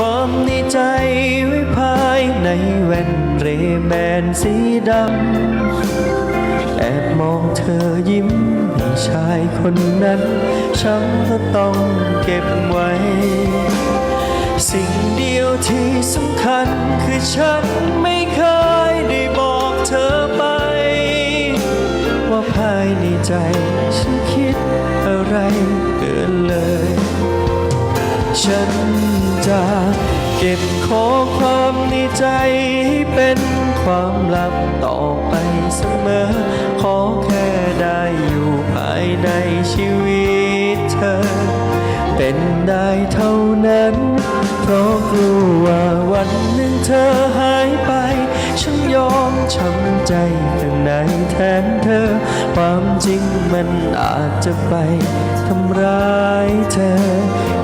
ความในใจไว้ภายในแว่นเรแบนสีดำ แอบมองเธอยิ้มให้ชายคนนั้นฉันก็ต้องเก็บไว้ สิ่งเดียวที่สำคัญคือฉันไม่เคยได้บอกเธอไป ว่าภายในใจฉันคิดอะไรเกินเลย ฉัน จะเก็บข้อความในใจให้เป็นความลับต่อไปเสมอ ขอแค่ได้อยู่ภายในชีวิตเธอ เป็นได้เท่านั้น เพราะกลัวว่าวันหนึ่งเธอหายไป ฉันยอมช้ำใจข้างในแทนเธอ ความจริงมันอาจจะไปทำร้ายเธอ